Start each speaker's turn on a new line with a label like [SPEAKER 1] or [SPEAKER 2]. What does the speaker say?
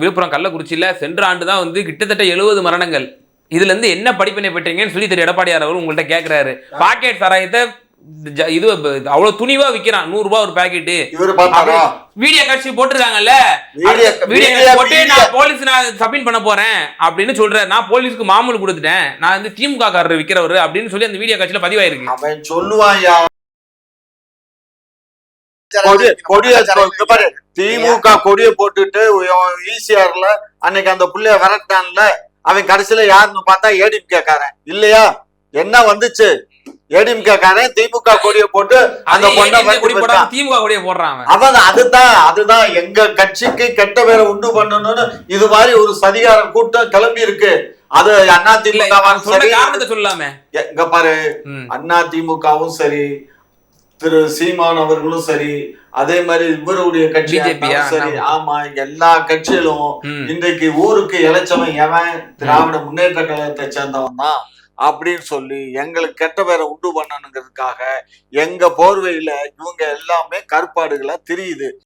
[SPEAKER 1] விழுப்புரம் கள்ளக்குறிச்சியில சென்ற ஆண்டு தான் வந்து கிட்டத்தட்ட எழுபது மரணங்கள். இதுல இருந்து என்ன படிப்பினை பெற்றீங்கன்னு சொல்லி திரு. எடப்பாடியார் அவர் உங்கள்ட்ட கேக்குறாரு. பாக்கெட் சாராயத்தை இது அவ்வளவு துணிவா விக்கிறான். நூறு ரூபாய் ஒரு
[SPEAKER 2] பார்த்தாரா?
[SPEAKER 1] வீடியோ காட்சி போட்டிருக்காங்கல்ல?
[SPEAKER 2] வீடியோ
[SPEAKER 1] போட்டு நான் போலீஸ் நான் சப்மிட் பண்ண போறேன் அப்படின்னு சொல்றேன் நான் போலீஸ்க்கு மாமூல் கொடுத்துட்டேன். நான் வந்து திமுக காரர் விக்கிறவர் அப்படின்னு சொல்லி அந்த வீடியோ காட்சியில பதிவாயிருக்கு.
[SPEAKER 2] அவன் சொல்லுவான் கொடி கொடிய பாரு திமுக கொடிய போட்டுட்டு ஈசிஆர்ல அன்னைக்கு அந்த புள்ளைய விரட்டான்ல அவன் கடைசியில யாருன்னு பார்த்தா ஏடிஎம்கே காரன் இல்லையா? என்ன வந்துச்சு? ஏடிஎம்கே காரன் திமுக கொடிய போட்டு அந்த பொண்ணை.
[SPEAKER 1] திமுக கொடியை போடுறான் அவன்.
[SPEAKER 2] அதுதான் அதுதான் எங்க கட்சிக்கு கெட்ட பேரை உண்டு பண்ணணும்னு இது மாதிரி ஒரு சதிகார கூட்டம் கிளம்பி இருக்கு. அது அண்ணா திமுக
[SPEAKER 1] சொல்லலாமே
[SPEAKER 2] இங்க பாரு. அண்ணா திமுகவும் சரி திரு சீமான் அவர்களும் சரி அதே மாதிரி இவருடைய கட்சி? சரி. ஆமா எல்லா கட்சியிலும். இன்றைக்கு ஊருக்கு இளைச்சவன் எவன் திராவிட முன்னேற்ற கழகத்தை சேர்ந்தவன் தான் அப்படின்னு சொல்லி எங்களுக்கு கெட்ட பேரை உண்டு பண்ணணுங்கிறதுக்காக எங்க போர்வையில இவங்க எல்லாமே கருப்பாடுகளா தெரியுது